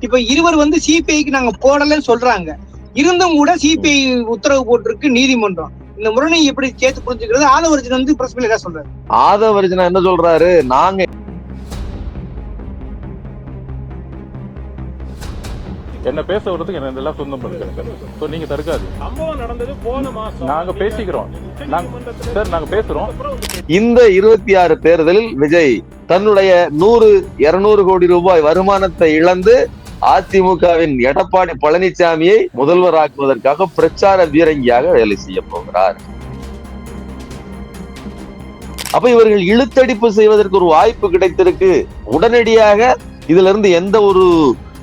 இப்ப இருவர் வந்து சிபிஐக்கு நாங்க போடலன்னு சொல்றாங்க. இருந்தும் கூட சிபிஐ உத்தரவு போட்டிருக்கு நீதிமன்றம். இந்த முரணை எப்படி சேர்த்து புரிஞ்சுக்கிறது? ஆதவர்ஜன் வந்து பிரஸ் மீட்ல என்ன சொல்றாரு ஆதவர்ஜனா என்ன சொல்றாரு? நாங்க என்ன பேச விடுறதுக்கு என்ன இதெல்லாம் சொந்தம் இருக்கு ஸோ நீங்க தடுக்காது சம்பவம் நடந்தது போன மாசம். நாங்க பேசிக்கிறோம். சார் நாங்க பேசுறோம். இந்த இருபத்தி ஆறு தேர்தலில் விஜய் தன்னுடைய நூறு இருநூறு கோடி ரூபாய் வருமானத்தை இழந்து அதிமுகவின் எடப்பாடி பழனிசாமியை முதல்வராக்குவதற்காக பிரச்சார பீரங்கியாக வேலை செய்ய போகிறார். அப்ப இவர்கள் இழுத்தடிப்பு செய்வதற்கு ஒரு வாய்ப்பு கிடைத்திருக்கு. உடனடியாக இதுல இருந்து எந்த ஒரு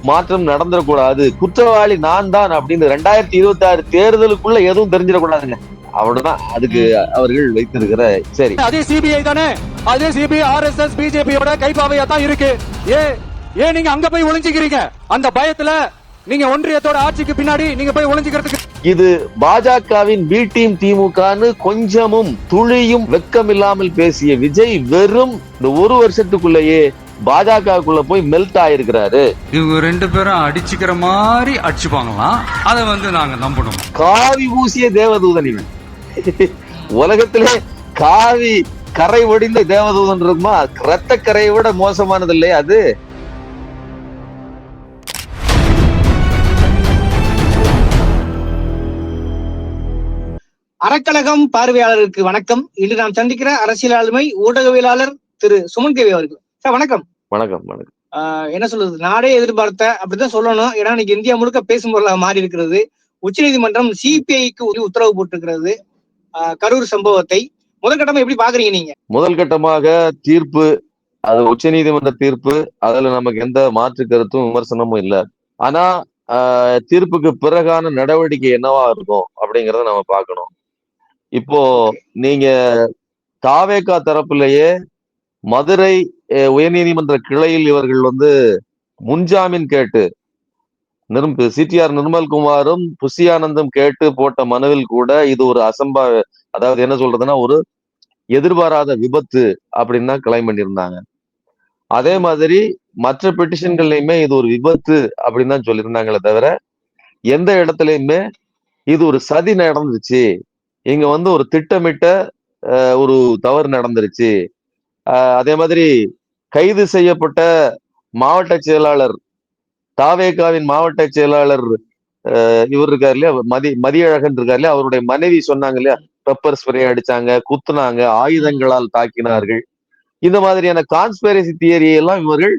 மாற்றம் நடந்துடக்கூடாது. குற்றவாளி நான் தான் அப்படின்னு ரெண்டாயிரத்தி இருபத்தி ஆறு தேர்தலுக்குள்ள எதுவும் தெரிஞ்சிடக்கூடாதுங்க. அவ்வளவுதான். அதுக்கு அவர்கள் வைத்திருக்கிற சரி. அதே சிபிஐ தானே? அதே சிபிஐ ஆர்எஸ்எஸ் பிஜேபியோட கைப்பாவையா தான் இருக்கு. ஏ ஏன் நீங்க அங்க போய் ஒளிஞ்சுக்கிறீங்க? அந்த பயத்துல நீங்க ஒன்றியத்தோட ஆட்சிக்கு பின்னாடி நீங்க போய் ஒளிஞ்சுக்கிறதுக்கு இது பாஜகவின் பி டீம் திமுகன்னு கொஞ்சமும் துளியும் வெக்கம் இல்லாமல் பேசிய விஜய் வெறும் இந்த ஒரு வருஷத்துக்குள்ளேயே பாஜகவுக்குள்ள போய் மெல்ட் ஆயிருக்கிறாரு. இவங்க ரெண்டு பேரும் அடிச்சுக்கிற மாதிரி அடிச்சுப்பாங்களாம். அதை வந்து நாங்க நம்பணும். காவி பூசிய தேவதூதன் இவன். உலகத்திலே காவி கரை ஒடிந்த தேவதூதன் இருக்குமா? ரத்த கரையை விட மோசமானது இல்லையா அது? அறக்கழகம் பார்வையாளருக்கு வணக்கம். இன்று நாம் சந்திக்கிற அரசியல் ஆளுமை ஊடகவியலாளர் திரு சுமன் கேவி அவர்கள். சார் வணக்கம். வணக்கம் வணக்கம். என்ன சொல்றது? நாடே எதிர்பார்த்த அப்படிதான் சொல்லணும். ஏன்னா இன்னைக்கு இந்தியா முழுக்க பேசும் பொருளாக மாறி இருக்கிறது. உச்சநீதிமன்றம் சிபிஐக்கு உத்தரவு போட்டிருக்கிறது. கரூர் சம்பவத்தை. முதற்கட்டமா எப்படி பாக்குறீங்க நீங்க? முதல் கட்டமாக தீர்ப்பு அது உச்சநீதிமன்ற தீர்ப்பு அதுல நமக்கு எந்த மாற்று கருத்தும் விமர்சனமும் இல்ல. ஆனா தீர்ப்புக்கு பிறகான நடவடிக்கை என்னவா இருக்கும் அப்படிங்கறத நம்ம பார்க்கணும். இப்போ நீங்க தாவேகா தரப்புலயே மதுரை உயர்நீதிமன்ற கிளையில் இவர்கள் வந்து முன்ஜாமீன் கேட்டு நிரும் சிடிஆர் நிர்மல்குமாரும் புஷியானந்தும் கேட்டு போட்ட மனுவில் கூட இது ஒரு அசம்பா அதாவது என்ன சொல்றதுன்னா ஒரு எதிர்பாராத விபத்து அப்படின்னு தான் கிளைம் பண்ணியிருந்தாங்க. அதே மாதிரி மற்ற பெட்டிஷன்கள்லையுமே இது ஒரு விபத்து அப்படின்னு தான் சொல்லியிருந்தாங்களே தவிர எந்த இடத்துலயுமே இது ஒரு சதி நடந்துருச்சு. இங்க வந்து ஒரு திட்டமிட்ட ஒரு தவறு நடந்துருச்சு. அஹ், அதே மாதிரி கைது செய்யப்பட்ட மாவட்ட செயலாளர் தாவேகாவின் மாவட்ட செயலாளர் இவர் இருக்கார் இல்லையா? மதி மதியழகன் இருக்கார் இல்லையா? அவருடைய மனைவி சொன்னாங்க இல்லையா? பெப்பர் ஸ்ப்ரே அடிச்சாங்க குத்துனாங்க ஆயுதங்களால் தாக்கினார்கள். இந்த மாதிரியான கான்ஸ்பெரசி தியரியை எல்லாம் இவர்கள்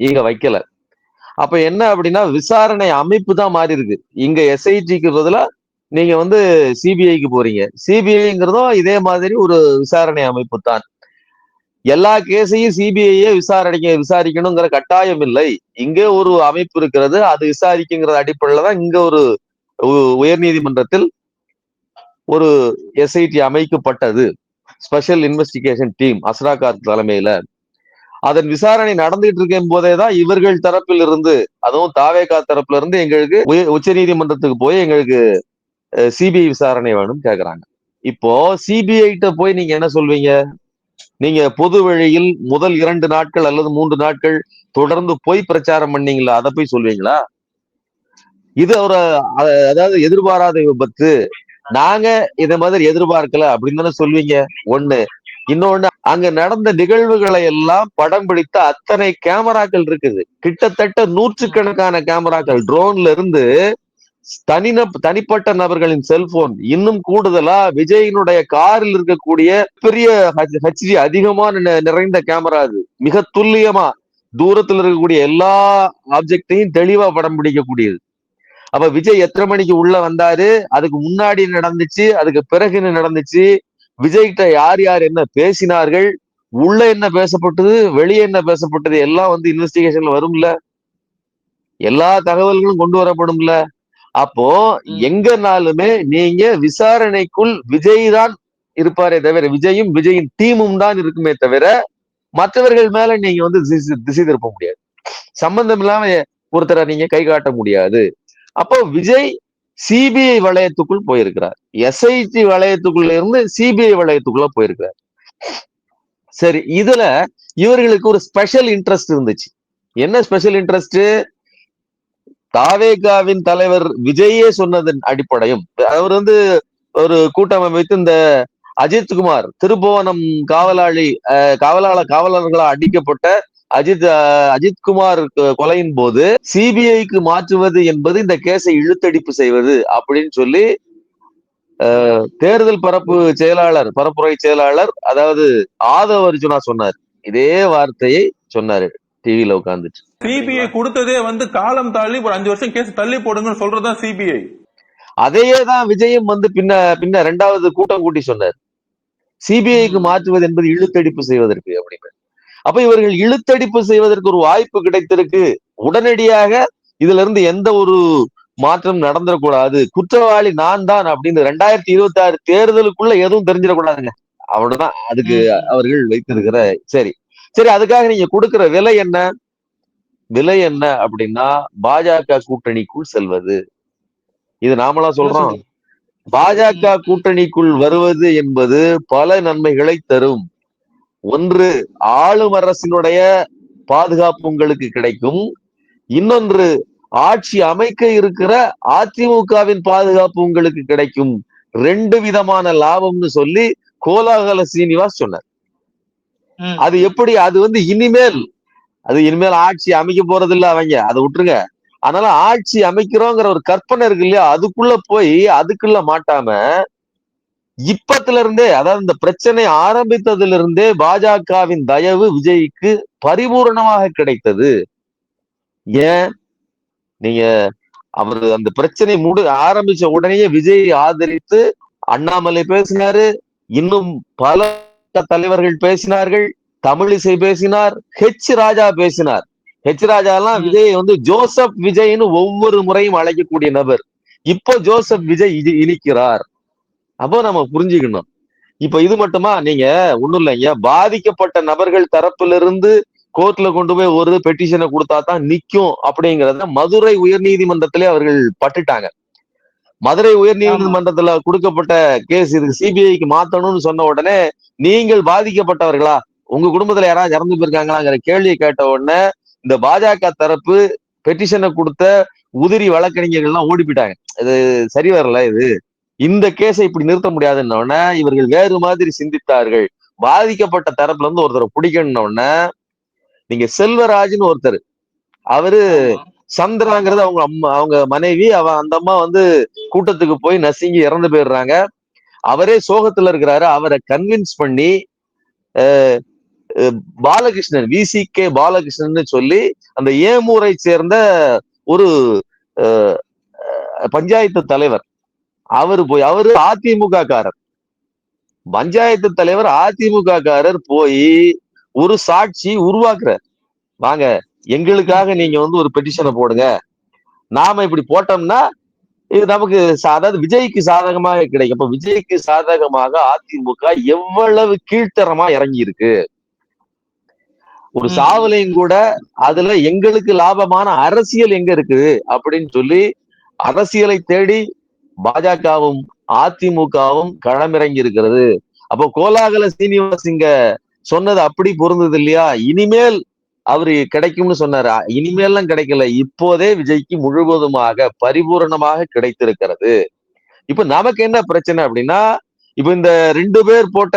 இங்க வைக்கல. அப்ப என்ன அப்படின்னா விசாரணை அமைப்பு தான் மாறி இருக்கு. இங்க எஸ்ஐடிக்கு பதிலா நீங்க வந்து சிபிஐக்கு போறீங்க. சிபிஐங்கிறதும் இதே மாதிரி ஒரு விசாரணை அமைப்பு தான். எல்லா கேஸையும் சிபிஐயே விசாரணைக்க விசாரிக்கணுங்கிற கட்டாயம் இல்லை. இங்க ஒரு அமைப்பு இருக்கிறது. அது விசாரிக்குங்கிற அடிப்படையில தான் இங்க ஒரு உ- உயர்நீதிமன்றத்தில் ஒரு எஸ்ஐடி அமைக்கப்பட்டது. ஸ்பெஷல் இன்வெஸ்டிகேஷன் டீம் அஸ்ராகார் தலைமையில. அதன் விசாரணை நடந்துட்டு இருக்கும் போதே தான் இவர்கள் தரப்பில் இருந்து அதுவும் தாவேகா தரப்புல இருந்து எங்களுக்கு உச்ச நீதிமன்றத்துக்கு போய் எங்களுக்கு சிபிஐ விசாரணை வேணும்னு கேக்குறாங்க. இப்போ சிபிஐட்ட போய் நீங்க என்ன சொல்வீங்க? நீங்க பொது வழியில் முதல் இரண்டு நாட்கள் அல்லது மூன்று நாட்கள் தொடர்ந்து போய் பிரச்சாரம் பண்ணீங்களா? அதை போய் சொல்வீங்களா? இது ஒரு அதாவது எதிர்பாராத விபத்து. நாங்க இத மாதிரி எதிர்பார்க்கல அப்படின்னு தானே சொல்வீங்க. ஒண்ணு. இன்னொன்னு அங்க நடந்த நிகழ்வுகளை எல்லாம் படம் பிடித்த அத்தனை கேமராக்கள் இருக்குது. கிட்டத்தட்ட நூற்றுக்கணக்கான கேமராக்கள். ட்ரோன்ல இருந்து தனின தனிப்பட்ட நபர்களின் செல்போன் இன்னும் கூடுதலா விஜயினுடைய காரில் இருக்கக்கூடிய பெரிய ஹச்டி அதிகமான நிறைந்த கேமரா அது. மிக துல்லியமா தூரத்துல இருக்கக்கூடிய எல்லா ஆப்ஜெக்டையும் தெளிவா படம் பிடிக்கக்கூடியது. அப்ப விஜய் எத்தனை மணிக்கு உள்ள வந்தாரு? அதுக்கு முன்னாடி நடந்துச்சு அதுக்கு பிறகு என்ன நடந்துச்சு? விஜய்கிட்ட யார் யார் என்ன பேசினார்கள்? உள்ள என்ன பேசப்பட்டது? வெளியே என்ன பேசப்பட்டது? எல்லாம் வந்து இன்வெஸ்டிகேஷன்ல வரும்ல. எல்லா தகவல்களும் கொண்டு வரப்படும்ல. அப்போ. எங்கனாலுமே நீங்க விசாரணைக்குள் விஜய் தான் இருப்பாரே தவிர விஜயும் விஜயின் டீமும் தான் இருக்குமே தவிர மற்றவர்கள் மேல நீங்க வந்து திசை திருப்ப முடியாது. சம்பந்தம் இல்லாம ஒருத்தரை நீங்க கை காட்ட முடியாது. அப்போ விஜய் சிபிஐ வளையத்துக்குள் போயிருக்கிறார். எஸ்ஐடி வளையத்துக்குள்ள இருந்து சிபிஐ வளையத்துக்குள்ள போயிருக்கிறார். சரி இதுல இவர்களுக்கு ஒரு ஸ்பெஷல் இன்ட்ரெஸ்ட் இருந்துச்சு. என்ன ஸ்பெஷல் இன்ட்ரெஸ்ட் தாவேகாவின் தலைவர் விஜயே சொன்னதன் அடிப்படையும் அவர் வந்து ஒரு கூட்டம் அமைத்து இந்த அஜித்குமார் திருபுவனம் காவலாளி அஹ், காவலர்களால் அடிக்கப்பட்ட அஜித் அஜித்குமார் கொலையின் போது சிபிஐக்கு மாற்றுவது என்பது இந்த கேஸை இழுத்தடிப்பு செய்வது அப்படின்னு சொல்லி தேர்தல் பரப்பு செயலாளர் பரப்புரை செயலாளர் அதாவது ஆதவ அர்ஜுனா சொன்னார். இதே வார்த்தையை சொன்னாரு. டிவியில உட்கார்ந்துட்டு சிபிஐ கொடுத்ததே வந்து காலம் தள்ளி ஒரு அஞ்சு வருஷம் கேஸ் தள்ளி போடுங்கன்னு சொல்றதுதான் சிபிஐ அதையே தான் விஜயம் வந்து பின்ன பின்ன ரெண்டாவது கூட்டம் கூட்டி சொன்னார். சிபிஐக்கு மாற்றுவது என்பது இழுத்தடிப்பு செய்வதற்கு அப்படின்னு அப்ப இவர்கள் இழுத்தடிப்பு செய்வதற்கு ஒரு வாய்ப்பு கிடைத்திருக்கு. உடனடியாக இதுல இருந்து எந்த ஒரு மாற்றம் நடந்துடக்கூடாது குற்றவாளி நான் தான் அப்படின்னு ரெண்டாயிரத்தி இருபத்தி ஆறு தேர்தலுக்குள்ள எதுவும் தெரிஞ்சிடக்கூடாதுங்க. அவ்வளவுதான். அதுக்கு. அவர்கள் வைத்திருக்கிற சரி. சரி அதுக்காக நீங்க கொடுக்கிற விலை என்ன? விலை என்ன அப்படின்னா பாஜக கூட்டணிக்குள் செல்வது. இது நாமளா சொல்றோம்? பாஜக கூட்டணிக்குள் வருவது என்பது பல நன்மைகளை தரும். ஒன்று ஆளும் அரசினுடைய பாதுகாப்பு உங்களுக்கு கிடைக்கும். இன்னொன்று ஆட்சி அமைக்க இருக்கிற அதிமுகவின் பாதுகாப்பு உங்களுக்கு கிடைக்கும். ரெண்டு விதமான லாபம்னு சொல்லி கோலாகல சீனிவாஸ் சொன்னார். அது எப்படி? அது வந்து இனிமேல். அது இனிமேல் ஆட்சி அமைக்க போறது இல்ல அவங்க. அதை விட்டுருங்க. அதனால ஆட்சி அமைக்கிறோங்கிற ஒரு கற்பனை இருக்கு இல்லையா? அதுக்குள்ள போய் அதுக்குள்ள மாட்டாம இப்பத்துல இருந்தே அதாவது இந்த பிரச்சனை ஆரம்பித்ததுல இருந்தே பாஜகவின் தயவு விஜய்க்கு பரிபூரணமாக கிடைத்தது. ஏன்? நீங்க அவர் அந்த பிரச்சனை முடி ஆரம்பிச்ச உடனேயே விஜய் ஆதரித்து அண்ணாமலை பேசினாரு. இன்னும் பல தலைவர்கள் பேசினார்கள் தமிழிசை பேசினார் ஹெச் ராஜா பேசினார். ஹெச் ராஜா எல்லாம். விஜய் வந்து ஜோசப் விஜய்னு ஒவ்வொரு முறையும் அழைக்கக்கூடிய நபர். இப்போ ஜோசப் விஜய் இது இனிக்கிறார் அப்போ நம்ம புரிஞ்சுக்கணும். இப்ப இது மட்டுமா? நீங்க ஒண்ணும் இல்லைங்க. பாதிக்கப்பட்ட நபர்கள் தரப்பிலிருந்து கோர்ட்ல கொண்டு போய் ஒரு பெட்டிஷனை கொடுத்தா தான் நிக்கும் அப்படிங்கறத மதுரை உயர்நீதிமன்றத்திலே அவர்கள் பட்டுட்டாங்க. மதுரை உயர்நீதிமன்றத்துல கொடுக்கப்பட்ட கேஸ் இதுக்கு சிபிஐக்கு மாத்தணும்னு சொன்ன உடனே நீங்கள் பாதிக்கப்பட்டவர்களா? உங்க குடும்பத்துல யாராவது இறந்து போயிருக்காங்களாங்கிற கேள்வியை கேட்ட உடனே இந்த பாஜக தரப்பு பெட்டிஷனை கொடுத்த உதிரி வழக்கறிஞர்கள்லாம் ஓடி போயிட்டாங்க. இது சரி வரல இது. இந்த கேஸை இப்படி நிறுத்த முடியாதுன்ன உடனே இவர்கள் வேறு மாதிரி சிந்தித்தார்கள். பாதிக்கப்பட்ட தரப்புல இருந்து ஒருத்தரை பிடிக்கணும்ன உடனே நீங்க செல்வராஜ்னு ஒருத்தர். அவரு. சந்திராங்கிறது அவங்க அம்மா அவங்க மனைவி அவ அந்த அம்மா வந்து கூட்டத்துக்கு போய் நசுங்கி இறந்து போயிடுறாங்க. அவரே சோகத்துல இருக்கிறாரு. அவரை கன்வின்ஸ் பண்ணி பாலகிருஷ்ணன் அஹ், பாலகிருஷ்ணன் விசிகே பாலகிருஷ்ணன் சொல்லி அந்த ஏமூரை சேர்ந்த ஒரு பஞ்சாயத்து தலைவர். அவரு போய் அவரு அதிமுக காரர் பஞ்சாயத்து தலைவர் அதிமுக காரர் போய் ஒரு சாட்சி உருவாக்குறார். வாங்க எங்களுக்காக நீங்க வந்து ஒரு பெட்டிஷனை போடுங்க. நாம இப்படி போட்டோம்னா இது நமக்கு அதாவது விஜய்க்கு சாதகமாக கிடைக்கும். இப்ப விஜய்க்கு சாதகமாக அதிமுக எவ்வளவு கீழ்த்தரமா இறங்கி இருக்கு ஒரு. சாவலையும் கூட அதுல எங்களுக்கு லாபமான அரசியல் எங்க இருக்குது? அப்படின்னு சொல்லி அரசியலை தேடி பாஜகவும் அதிமுகவும் களமிறங்கி இருக்கிறது அப்போ கோலாகல சீனிவாஸ் இங்க சொன்னது அப்படி பொருந்தது இல்லையா இனிமேல் அவரு கிடைக்கும்னு சொன்னாரு. இனிமேலாம் கிடைக்கல. இப்போதே விஜய்க்கு முழுவதுமாக பரிபூரணமாக கிடைத்திருக்கிறது. இப்ப நமக்கு என்ன பிரச்சனை அப்படின்னா இப்ப இந்த ரெண்டு பேர் போட்ட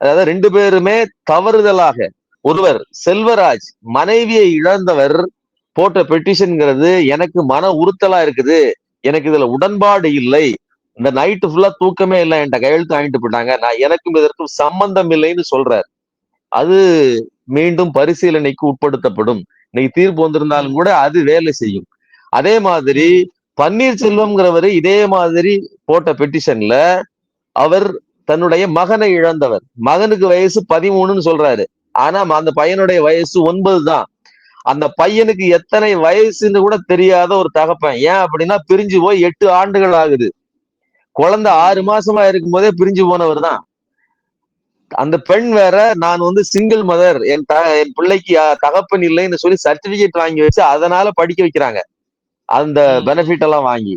அதாவது ரெண்டு பேருமே தவறுதலாக ஒருவர் செல்வராஜ் மனைவியை இழந்தவர் போட்ட பெட்டிஷன்ங்கிறது எனக்கு மன உறுத்தலா இருக்குது. எனக்கு இதுல உடன்பாடு இல்லை. இந்த நைட்டு ஃபுல்லா தூக்கமே இல்லை. என்கிட்ட கையெழுத்து வாங்கிட்டு போயிட்டாங்க. நான் எனக்கும் இதற்கும் சம்பந்தம் இல்லைன்னு சொல்றாரு. அது மீண்டும் பரிசீலனைக்கு உட்படுத்தப்படும். இன்னைக்கு தீர்ப்பு வந்திருந்தாலும் கூட அது வேலை செய்யும். அதே மாதிரி பன்னீர்செல்வம்ங்கிறவரு இதே மாதிரி போட்ட பெட்டிஷன்ல அவர் தன்னுடைய மகனை இழந்தவர். மகனுக்கு வயசு பதிமூணுன்னு சொல்றாரு. ஆனா அந்த பையனுடைய வயசு ஒன்பது தான். அந்த பையனுக்கு எத்தனை வயசுன்னு கூட தெரியாத ஒரு தகப்பன். ஏன் அப்படின்னா பிரிஞ்சு போய் எட்டு ஆண்டுகள் ஆகுது. குழந்தை ஆறு மாசமா இருக்கும் போதே பிரிஞ்சு போனவர் தான். அந்த பெண் வேற நான் வந்து சிங்கிள் மதர் என் த என் பிள்ளைக்கு தகப்பன் இல்லைன்னு சொல்லி சர்டிபிகேட் வாங்கி வச்சு அதனால படிக்க வைக்கிறாங்க அந்த. பெனிஃபிட் எல்லாம் வாங்கி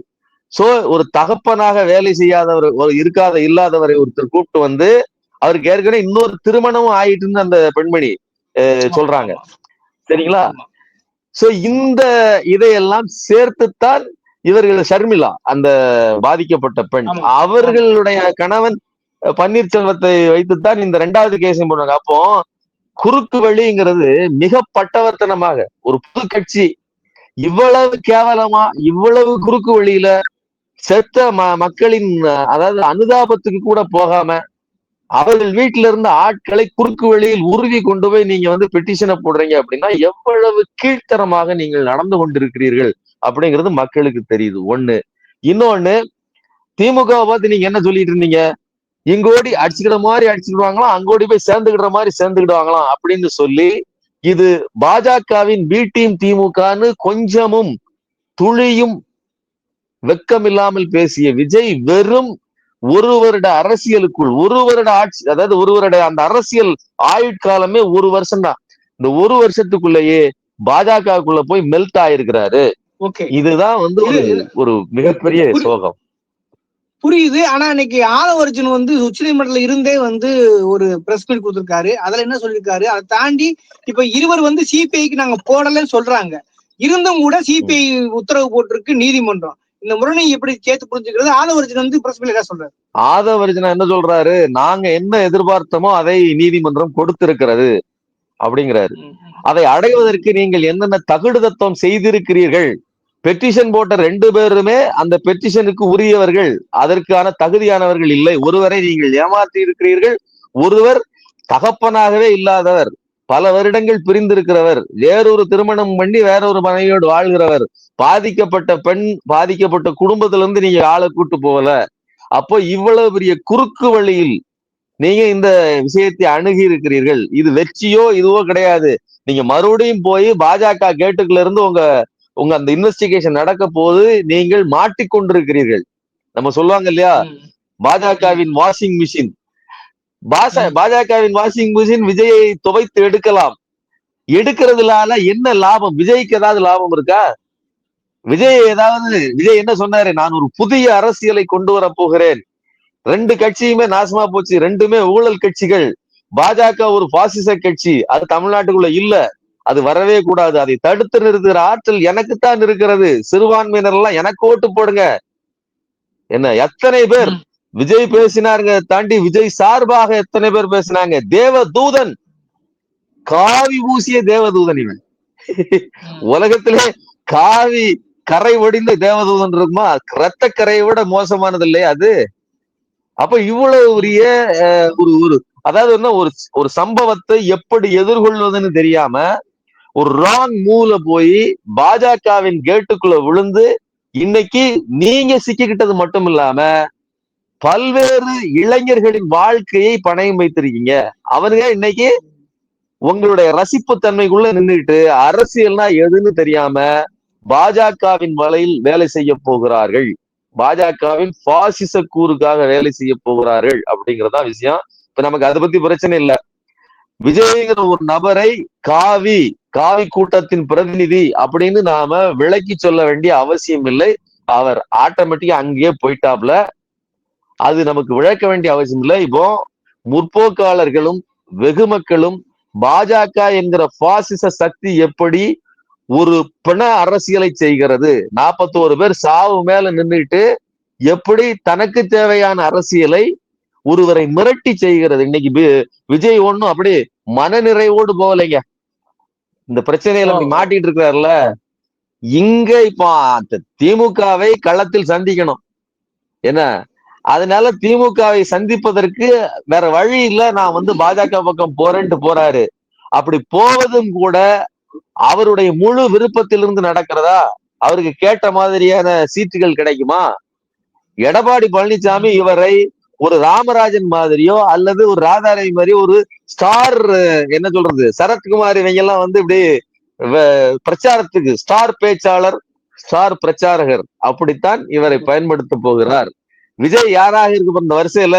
சோ ஒரு தகப்பனாக வேலை செய்யாதவர் ஒரு இருக்காத இல்லாதவரை ஒருத்தர் கூப்பிட்டு வந்து அவருக்கு ஏற்கனவே இன்னொரு திருமணமும் ஆயிட்டுன்னு அந்த பெண்மணி சொல்றாங்க. சரிங்களா. சோ இந்த இதையெல்லாம் சேர்த்துத்தான் இவர்கள் ஷர்மிளா அந்த பாதிக்கப்பட்ட பெண். அவர்களுடைய கணவன் பன்னீர்செல்வத்தை வைத்துத்தான் இந்த ரெண்டாவது கேஸையும் போடுறாங்க அப்போ குறுக்கு வழிங்கிறது மிக பட்டவர்த்தனமாக ஒரு புது கட்சி இவ்வளவு கேவலமா இவ்வளவு குறுக்கு வழியில செத்த ம மக்களின் அதாவது அனுதாபத்துக்கு கூட போகாம அவர்கள் வீட்டில இருந்த ஆட்களை குறுக்கு வழியில் உருவி கொண்டு போய் நீங்க வந்து பெட்டிஷனை போடுறீங்க அப்படின்னா எவ்வளவு கீழ்த்தரமாக நீங்கள் நடந்து கொண்டிருக்கிறீர்கள் அப்படிங்கிறது மக்களுக்கு தெரியுது. ஒண்ணு. இன்னொன்னு திமுகவை பார்த்து நீங்க என்ன சொல்லிட்டு இருந்தீங்க? இங்கோடி அடிச்சுக்கிற மாதிரி அடிச்சுக்கிடுவாங்களாம் அங்கோடி போய் சேர்ந்துக்கிற மாதிரி சேர்ந்துக்கிடுவாங்களாம் அப்படின்னு சொல்லி இது பாஜகவின் பி டீம் திமுகன்னு கொஞ்சமும் துளியும் வெக்கமில்லாமல் பேசிய விஜய் வெறும் ஒரு வருட அரசியலுக்குள் ஒரு வருட ஆட்சி அதாவது ஒரு வருட அந்த அரசியல் ஆயுட்காலமே ஒரு வருஷம் தான் இந்த ஒரு வருஷத்துக்குள்ளேயே பாஜகவுக்குள்ள போய் மெல்ட் ஆயிருக்கிறாரு. இதுதான் வந்து ஒரு மிகப்பெரிய புரி- சோகம். புரியுது. ஆனா இன்னைக்கு ஆதவர்ஜுன் வந்து உச்சநீதிமன்றத்துல இருந்தே வந்து ஒரு பிரஸ் மீட் கொடுத்திருக்காரு. அதுல என்ன சொல்லியிருக்காரு? அதை தாண்டி இப்ப இருவர் வந்து சிபிஐக்கு நாங்க போடலன்னு சொல்றாங்க. இருந்தும் கூட சிபிஐ உத்தரவு போட்டிருக்கு நீதிமன்றம். இந்த முரணை எப்படி சேர்த்து புரிஞ்சுக்கிறது? ஆதவர்ஜுன் வந்து பிரஸ் மீட்ல என்ன சொல்றாரு? ஆதவர்ஜனா என்ன சொல்றாரு? நாங்க என்ன எதிர்பார்த்தோமோ அதை நீதிமன்றம் கொடுத்திருக்கிறது அப்படிங்கிறாரு. அதை அடைவதற்கு நீங்கள் என்னென்ன தகுடு தத்துவம் செய்திருக்கிறீர்கள்? பெட்டிஷன் போட்ட ரெண்டு பேருமே அந்த பெட்டிஷனுக்கு உரியவர்கள். அதற்கான தகுதியானவர்கள் இல்லை. ஒருவரை நீங்கள் ஏமாற்றி இருக்கிறீர்கள். ஒருவர் தகப்பனாகவே இல்லாதவர். பல வருடங்கள் பிரிந்திருக்கிறவர். வேறொரு திருமணம் பண்ணி வேறொரு மனைவியோடு வாழ்கிறவர். பாதிக்கப்பட்ட பெண் பாதிக்கப்பட்ட குடும்பத்திலிருந்து நீங்க ஆளை கூட்டு போகல. அப்போ இவ்வளவு பெரிய குறுக்கு வழியில் நீங்க இந்த விஷயத்தை அணுகி இருக்கிறீர்கள். இது வெற்றியோ இதுவோ கிடையாது. நீங்க மறுபடியும் போய் பாஜக கேட்டுக்குள்ள இருந்து உங்க உங்க அந்த இன்வெஸ்டிகேஷன் நடக்க போது நீங்கள் மாட்டிக்கொண்டிருக்கிறீர்கள். நம்ம சொல்லுவாங்க இல்லையா? பாஜகவின் வாஷிங் மிஷின் பாச பாஜகவின் வாஷிங் மிஷின் விஜயை துவைத்து எடுக்கலாம். எடுக்கிறதுனால என்ன லாபம்? விஜய்க்கு ஏதாவது லாபம் இருக்கா? விஜய் ஏதாவது விஜய் என்ன சொன்னாரு? நான் ஒரு புதிய அரசியலை கொண்டு வர போகிறேன். ரெண்டு கட்சியுமே நாசமா போச்சு. ரெண்டுமே ஊழல் கட்சிகள். பாஜக ஒரு பாசிச கட்சி. அது தமிழ்நாட்டுக்குள்ள இல்ல. அது வரவே கூடாது. அதை தடுத்து நிறுத்துகிற ஆற்றல் எனக்குத்தான் இருக்கிறது. சிறுபான்மையினர் எல்லாம் எனக்கு ஓட்டு போடுங்க. என்ன எத்தனை பேர் விஜய் பேசினாருங்க தாண்டி விஜய் சார்பாக எத்தனை பேர் பேசினாங்க? தேவதூதன். காவி பூசிய தேவதூதன் இவன். உலகத்திலே காவி கரை ஒடிந்த தேவதூதன் இருக்குமா? ரத்த கரையை விட மோசமானது இல்லையா அது. அப்ப இவ்வளவு அஹ், ஒரு ஒரு அதாவது என்ன ஒரு ஒரு சம்பவத்தை எப்படி எதிர்கொள்வதுன்னு தெரியாம ஒரு ராங் மூவ்ல போய் பாஜகவின் கேட்டுக்குள்ள விழுந்து இன்னைக்கு நீங்க சிக்கிக்கிட்டது மட்டும் இல்லாம பல்வேறு இளைஞர்களின் வாழ்க்கையை பணயம் வைத்திருக்கீங்க. அவனுங்க இன்னைக்கு உங்களுடைய ரசிப்பு தன்மைக்குள்ள நின்றுட்டு அரசியல்னா எதுன்னு தெரியாம பாஜகவின் வலையில் வேலை செய்ய போகிறார்கள். பாஜகவின் பாசிச கூறுக்காக வேலை செய்ய போகிறார்கள் அப்படிங்கறதா விஷயம். இப்ப நமக்கு அதை பத்தி பிரச்சனை இல்ல. விஜய்ங்கிற ஒரு நபரை காவி காவி கூட்டத்தின் பிரதிநிதி அப்படின்னு நாம விளக்கி சொல்ல வேண்டிய அவசியம் இல்லை. அவர் ஆட்டோமேட்டிக்கா அங்கேயே போயிட்டாப்ல. அது நமக்கு விளக்க வேண்டிய அவசியம் இல்லை. இப்போ முற்போக்காளர்களும் வெகு மக்களும் பாஜக என்கிற பாசிச சக்தி எப்படி ஒரு பிண அரசியலை செய்கிறது? நாற்பத்தோரு பேர் சாவு மேல நின்றுட்டு எப்படி தனக்கு தேவையான அரசியலை ஒருவரை மிரட்டி செய்கிறது? இன்னைக்கு விஜய் ஒன்னும் அப்படி மனநிறைவோடு போகலைங்க. இந்த பிரச்சனையில மாட்டிட்டு இருக்காருல்ல இங்க இப்போ திமுகவை களத்தில் சந்திக்கணும். என்ன? அதனால திமுகவை சந்திப்பதற்கு வேற வழி இல்ல நான் வந்து பாஜக பக்கம் போறேன்ட்டு போறாரு. அப்படி போவதும் கூட அவருடைய முழு விருப்பத்திலிருந்து நடக்கிறதா? அவருக்கு கேட்ட மாதிரியான சீட்டுகள் கிடைக்குமா? எடப்பாடி பழனிசாமி இவரை ஒரு ராமராஜன் மாதிரியோ அல்லது ஒரு ராதாரவி மாதிரியோ ஒரு ஸ்டார் என்ன சொல்றது சரத்குமார் இவங்க எல்லாம் வந்து இப்படி வ- பிரச்சாரத்துக்கு ஸ்டார் பேச்சாளர் ஸ்டார் பிரச்சாரகர் அப்படித்தான் இவரை பயன்படுத்த போகிறார். விஜய் யாராக இருக்கு இந்த வரிசையில?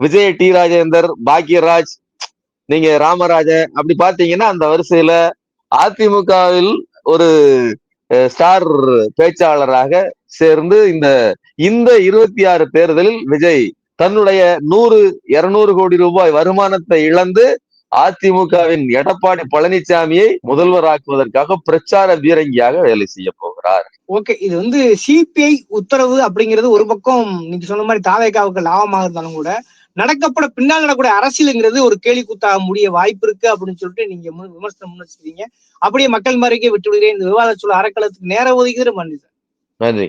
விஜய் டி ராஜேந்தர் பாக்யராஜ் நீங்க ராமராஜ அப்படி பாத்தீங்கன்னா அந்த வரிசையில அதிமுகவில் ஒரு ஸ்டார் பேச்சாளராக சேர்ந்து இந்த இந்த இருபத்தி ஆறு தேர்தலில் விஜய் தன்னுடைய நூறு இருநூறு கோடி ரூபாய் வருமானத்தை இழந்து அதிமுகவின் எடப்பாடி பழனிசாமியை முதல்வராக்குவதற்காக பிரச்சார பீரங்கியாக வேலை செய்ய போகிறார். ஓகே இது வந்து சிபிஐ உத்தரவு அப்படிங்கிறது ஒரு பக்கம் நீங்க சொன்ன மாதிரி தாவேகாவுக்கு லாபமாக இருந்தாலும் கூட நடக்கப்பட பின்னால் நடக்கூடிய அரசியலுங்கிறது ஒரு கேலி கூத்தாக முடிய வாய்ப்பு இருக்கு அப்படின்னு சொல்லிட்டு நீங்க விமர்சனம் முன்னெடுக்கிறீங்க அப்படியே மக்கள் மாதிரிக்கே விட்டு விடுகிறேன் இந்த விவாத சொல்ல அறக்களத்துக்கு நேர ஒதுக்கிற மன்னிச்சு நன்றி.